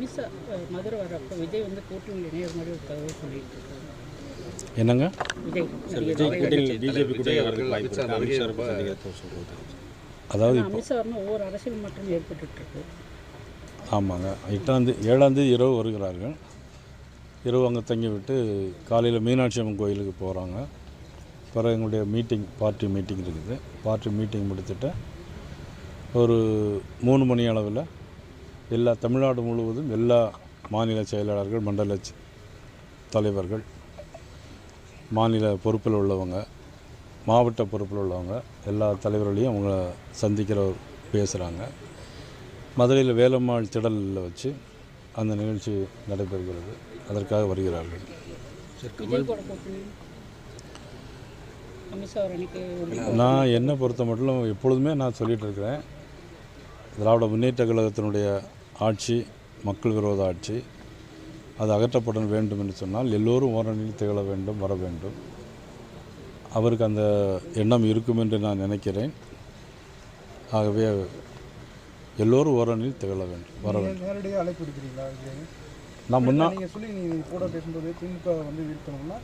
அமித்ஷா மதுரை வரப்போ விஜய் வந்து கூட்டணியில் இணையிற மாதிரி ஒரு தகவல் சொல்லிட்டு இருக்காரு. என்னங்க? அதாவது ஒவ்வொரு அரசியல் மாற்றம் ஏற்பட்டுட்டு இருக்கு. ஆமாங்க. எட்டாந்தேதி ஏழாந்தேதி இரவு வருகிறார்கள். இரவு அங்கே தங்கி விட்டு காலையில் மீனாட்சி அம்மன் கோயிலுக்கு போகிறாங்க பிறகு எங்களுடைய மீட்டிங் பார்ட்டி மீட்டிங் இருக்குது. பார்ட்டி மீட்டிங் முடித்துட்டு ஒரு மூணு மணி அளவில் எல்லா தமிழ்நாடு முழுவதும் எல்லா மாநில செயலாளர்கள் மண்டல தலைவர்கள் மாநில பொறுப்பில் உள்ளவங்க மாவட்ட பொறுப்பில் உள்ளவங்க எல்லா தலைவர்களையும் அவங்க சந்திக்கிற பேசுகிறாங்க மதுரையில் வேலம்மாள் திடலில் வச்சு அந்த நிகழ்ச்சி நடைபெறுகிறது. அதற்காக வருகிறார்கள். நான் என்னை பொறுத்த மட்டும் எப்பொழுதுமே நான் சொல்லிகிட்டு இருக்கிறேன். திராவிட முன்னேற்ற கழகத்தினுடைய ஆட்சி மக்கள் விரோத ஆட்சி அது அகற்றப்பட வேண்டும் என்று சொன்னால் எல்லோரும் ஓரணியில் திகழ வேண்டும் வர வேண்டும். அவருக்கு அந்த எண்ணம் இருக்கும் என்று நான் நினைக்கிறேன். ஆகவே எல்லோரும் ஓரணியில் திகழ வேண்டும் வர வேண்டும். நேரடியாக அழைப்பு எடுக்கிறீங்களா விஜய்? நான் முன்னா நீங்கள் சொல்லி நீங்கள் கூட பேசும்போது திமுக வந்து வீழ்த்தணும்னா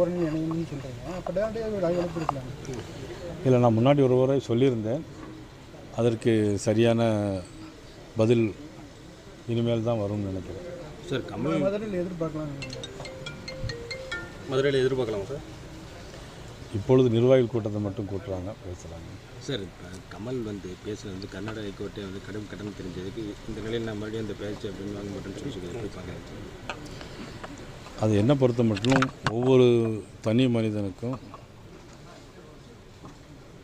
ஓரணி இணையணும்னு சொல்கிறீங்க அப்போ நேரடியாக அழைப்பு எடுக்கலாங்க இல்லை நான் முன்னாடி ஒரு முறை சொல்லியிருந்தேன். அதற்கு சரியான பதில் இனிமேல் தான் வரும்னு நினைக்கிறேன். சார் கமல் மதுரையில் எதிர்பார்க்கலாம் மதுரையில் எதிர்பார்க்கலாமா சார்? இப்பொழுது நிர்வாகிகள் கூட்டத்தை மட்டும் கூட்டுறாங்க பேசுகிறாங்க சார் இப்போ கமல் வந்து பேசுனது வந்து கர்நாடக ஹைகோர்ட்டே வந்து கடும் கட்டணம் தெரிஞ்சதுக்கு இந்த நிலையில் நான் மறுபடியும் அந்த பேச்சு அப்படின்னு வாங்க மாட்டேன்னு சொல்லி அது என்ன பொறுத்த மட்டும் ஒவ்வொரு தனி மனிதனுக்கும்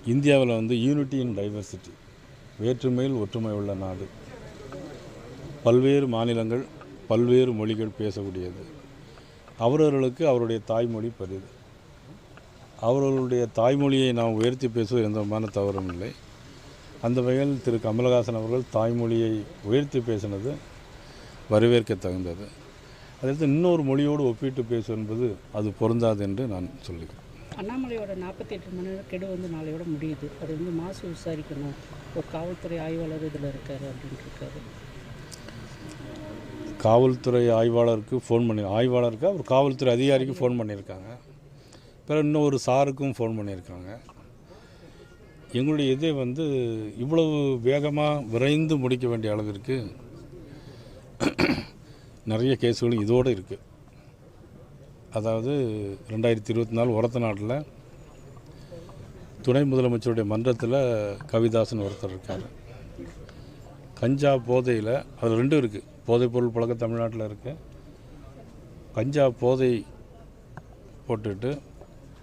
இந்தியாவில் வந்து யூனிட்டி இன் டைவர்சிட்டி வேற்றுமையில் ஒற்றுமை உள்ள நாடு பல்வேறு மாநிலங்கள் பல்வேறு மொழிகள் பேசக்கூடியது. அவரவர்களுக்கு அவருடைய தாய்மொழி பெரிது. அவர்களுடைய தாய்மொழியை நாம் உயர்த்தி பேசுவது எந்த விதமான தவறும் இல்லை. அந்த வகையில் திரு. கமலஹாசன் அவர்கள் தாய்மொழியை உயர்த்தி பேசினது வரவேற்க தகுந்தது அதற்கு இன்னொரு மொழியோடு ஒப்பிட்டு பேசுவது என்பது அது பொருந்தாது என்று நான் சொல்லுகிறேன். அண்ணாமலையோட நாற்பத்தி எட்டு மணி நேரம் கெடு வந்து நாளையோட முடியுது. அது வந்து மாசு விசாரிக்கணும். ஒரு காவல்துறை ஆய்வாளர் இதில் இருக்காரு அப்படின்ட்டு இருக்காரு. காவல்துறை ஆய்வாளருக்கு ஃபோன் பண்ணி ஆய்வாளருக்கு ஒரு காவல்துறை அதிகாரிக்கு ஃபோன் பண்ணியிருக்காங்க. பிறகு இன்னும் ஒரு சாருக்கும் ஃபோன் பண்ணியிருக்காங்க. எங்களுடைய இதே வந்து இவ்வளவு வேகமாக விரைந்து முடிக்க வேண்டிய அளவிற்கு நிறைய கேஸுகளும் இதோடு இருக்குது அதாவது ரெண்டாயிரத்தி இருபத்தி நாலு உரத்த நாட்டில் துணை முதலமைச்சருடைய மன்றத்தில் கவிதாசன் ஒருத்தர் இருக்கார். கஞ்சா போதையில் அது ரெண்டும் இருக்குது போதைப் பொருள் பழக்கம் தமிழ்நாட்டில் இருக்குது கஞ்சா போதை போட்டுட்டு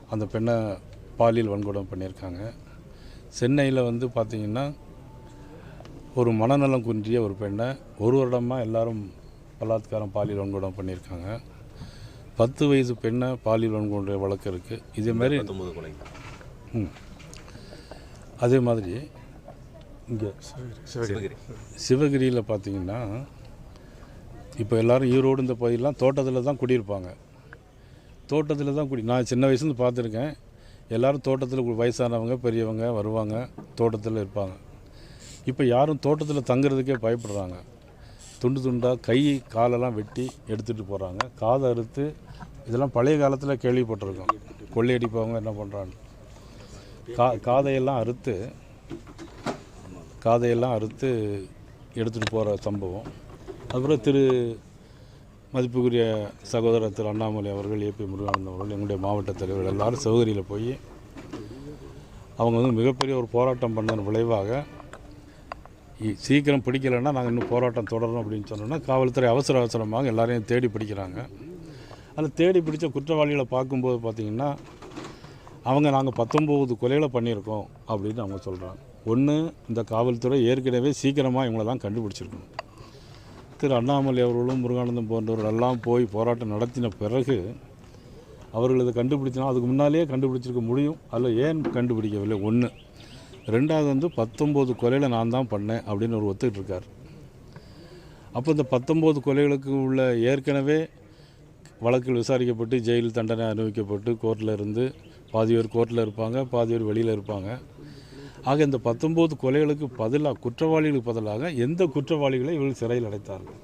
அந்த பெண்ணை பாலியல் வன்கொடுமை பண்ணியிருக்காங்க. சென்னையில் வந்து பார்த்திங்கன்னா ஒரு மனநலம் குன்றிய ஒரு பெண்ணை ஒரு வருடமாக எல்லாரும் பலாத்காரம் பாலியல் வன்கொடுமை பண்ணியிருக்காங்க. பத்து வயசு பெண்ணை பாலியல் வன்கொடுமை வழக்கு இருக்குது இதே மாதிரி பத்தொம்பது கொலை. ம். அதே மாதிரி இங்கே சிவகிரியில் பார்த்தீங்கன்னா இப்போ எல்லாரும் ஈரோடு இந்த பகுதியெலாம் தோட்டத்தில் தான் குடியிருப்பாங்க. தோட்டத்தில் தான் குடி நான் சின்ன வயசுலேருந்து பார்த்துருக்கேன். எல்லாரும் தோட்டத்தில் வயசானவங்க பெரியவங்க வருவாங்க தோட்டத்தில் இருப்பாங்க. இப்போ யாரும் தோட்டத்தில் தங்குறதுக்கே பயப்படுறாங்க. துண்டு துண்டாக கை காலெல்லாம் வெட்டி எடுத்துகிட்டு போகிறாங்க காதை அறுத்து இதெல்லாம் பழைய காலத்தில் கேள்விப்பட்டிருக்கோம். கொள்ளையடிப்பவங்க என்ன பண்ணுறான்னு கா காதையெல்லாம் அறுத்து காதையெல்லாம் அறுத்து எடுத்துகிட்டு போகிற சம்பவம். அப்புறம் திரு மதிப்புக்குரிய சகோதரர் திரு அண்ணாமலை அவர்கள் ஏபி முருகானந்தம் அவர்கள் எங்களுடைய மாவட்ட தலைவர்கள் எல்லாரும் சிவகிரியில் போய் அவங்க வந்து மிகப்பெரிய ஒரு போராட்டம் பண்ணதன் விளைவாக இ- சீக்கிரம் பிடிக்கலைன்னா நாங்கள் இன்னும் போராட்டம் தொடரணும் அப்படின்னு சொன்னோன்னா காவல்துறை அவசர அவசரமாக எல்லாரையும் தேடி பிடிக்கிறாங்க. அந்த தேடி பிடிச்ச குற்றவாளிகளை பார்க்கும்போது பார்த்திங்கன்னா அவங்க நாங்கள் பத்தொம்போது கொலைகளை பண்ணியிருக்கோம் அப்படின்னு அவங்க சொல்கிறாங்க ஒன்று இந்த காவல்துறை ஏற்கனவே சீக்கிரமாக இவங்களெல்லாம் கண்டுபிடிச்சிருக்கணும். திரு அண்ணாமலை அவர்களும் முருகானந்தம் போன்றவர்கள் எல்லாம் போய் போராட்டம் நடத்தின பிறகு அவர்கள் இதை கண்டுபிடிச்சினா அதுக்கு முன்னாலேயே கண்டுபிடிச்சிருக்க முடியும். அதில் ஏன் கண்டுபிடிக்கவில்லை? ஒன்று. ரெண்டாவது வந்து பத்தொம்போது கொலையில் நான் தான் பண்ணேன் அப்படின்னு ஒரு ஒத்துக்கிட்டு இருக்கார். அப்போ இந்த பத்தொம்போது கொலைகளுக்கு உள்ள ஏற்கனவே வழக்கில் விசாரிக்கப்பட்டு ஜெயில் தண்டனை அனுபவிக்கப்பட்டு கோர்ட்டில் இருந்து பாதி பேர் கோர்ட்டில் இருப்பாங்க பாதி பேர் வெளியில் இருப்பாங்க. ஆக இந்த பத்தொம்போது கொலைகளுக்கு பதிலாக குற்றவாளிகளுக்கு பதிலாக எந்த குற்றவாளிகளை இவர்கள் சிறையில் அடைத்தார்கள்?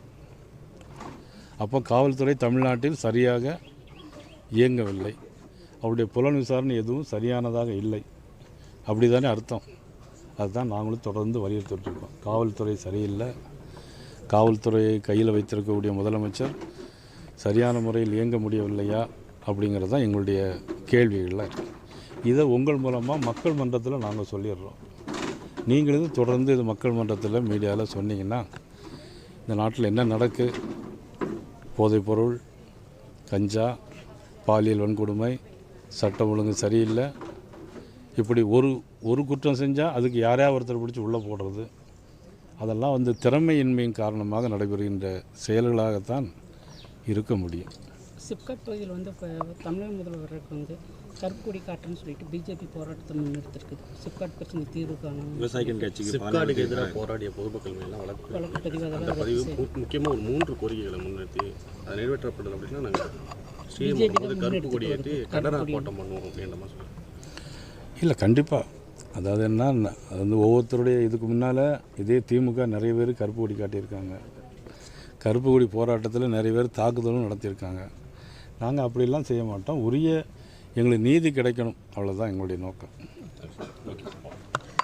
அப்போ காவல்துறை தமிழ்நாட்டில் சரியாக இயங்கவில்லை. அவருடைய புலன் விசாரணை எதுவும் சரியானதாக இல்லை. அப்படி தானே அர்த்தம். அதுதான் நாங்களும் தொடர்ந்து வலியுறுத்திட்டு இருக்கோம் காவல்துறை சரியில்லை. காவல்துறையை கையில் வைத்திருக்கக்கூடிய முதலமைச்சர் சரியான முறையில் இயங்க முடியவில்லையா அப்படிங்கிறது தான் எங்களுடைய கேள்விகளில் இருக்குது இதை உங்கள் மூலமாக மக்கள் மன்றத்தில் நாங்கள் சொல்லிடுறோம். நீங்கள் இது தொடர்ந்து இது மக்கள் மன்றத்தில் மீடியாவில் சொன்னீங்கன்னா இந்த நாட்டில் என்ன நடக்கு? போதைப்பொருள் கஞ்சா பாலியல் வன்கொடுமை சட்டம் ஒழுங்கு சரியில்லை. இப்படி ஒரு ஒரு குற்றம் செஞ்சால் அதுக்கு யாரையா ஒருத்தர் பிடிச்சி உள்ளே போடுறது? அதெல்லாம் வந்து திறமையின்மையின் காரணமாக நடைபெறுகின்ற செயல்களாகத்தான் இருக்க முடியும். சிப்காட் பகுதியில் வந்து இப்போ தமிழக முதல்வருக்கு வந்து கருப்புக்கொடி காட்டுன்னு சொல்லிட்டு பிஜேபி போராட்டத்தை முன்னெடுத்திருக்குது சிப்காட் பிரச்சனை தீர்வு காணும் விவசாயிகள் கட்சிக்கு சிப்காடுக்கு எதிராக போராடிய பொதுமக்கள் மேலாம் வழக்கு வழக்கு பதிவு அந்த அதெல்லாம் பதிவு ரத்து செய்து- முக்கியமாக ஒரு மூன்று கோரிக்கைகளை முன்னிறுத்தி அது நிறைவேற்றப்படலை அப்படின்னா நாங்கள் வந்து கருப்பு கொடி ஏற்றி முன்னெடுத்து கண்டன கருப்பு கொடி. போட்டம் பண்ணுவோம் அப்படின்ற மாதிரி இல்லை கண்டிப்பாக அதாவது என்ன அது வந்து ஒவ்வொருத்தருடைய இதுக்கு முன்னால் இதே திமுக நிறைய பேர் கருப்பு கொடி காட்டியிருக்காங்க. கருப்பு கொடி போராட்டத்தில் நிறைய பேர் தாக்குதலும் நடத்தியிருக்காங்க. நாங்கள் அப்படிலாம் செய்ய மாட்டோம். உரிய எங்களுக்கு நீதி கிடைக்கணும். அவ்வளோதான் எங்களுடைய நோக்கம். ஓகே